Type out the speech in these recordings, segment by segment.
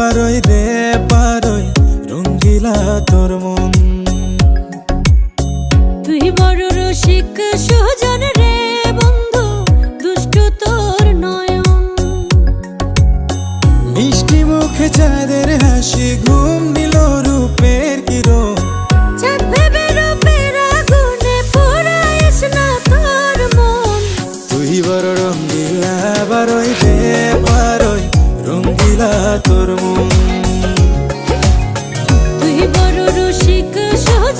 পারই রে পারই। রঙ্গিলা তোর মন। তুই বড় রসিক সুজন রে বন্ধু দুষ্ট তোর নয়ন। মিষ্টি মুখে চাঁদের হাসি ঘুম নিল রূপের কিরণ। তুই বড় রঙ্গিলা বারই রে পার রঙ্গিলা তোর মন। তুই বড় রসিক সুজন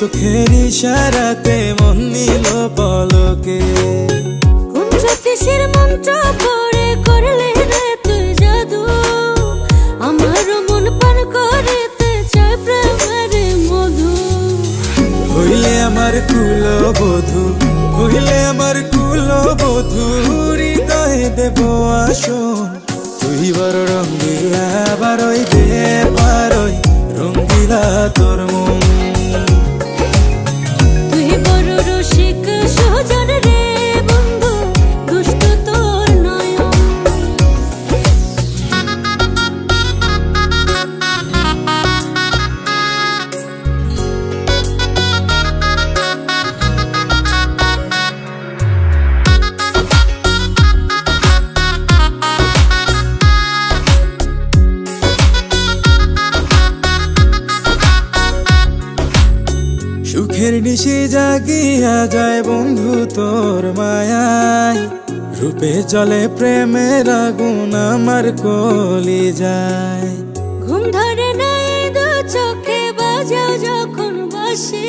চোখের ইশারাতে মন নিল পলকে। কোন জ্যোতিষের মন্ত্র পড়ে করলে রে তুই জাদু? আমার মন পান করিতে চাই প্রেমের মধু। হইলে আমার কুল বধু হইলে আমার কুল বধু হৃদয়ে দেব আসন। তুই বড় রঙ্গিলা বারই দে বারই রঙ্গিলা তোর মন। সুখের নিশে জাগিয়া যায় বন্ধু তোর মায়ায়। রূপে চলে প্রেমের আগুন আমার কলি যায়। ঘুম ধরে নাই দু চোখে বাজাও যখন বাসি।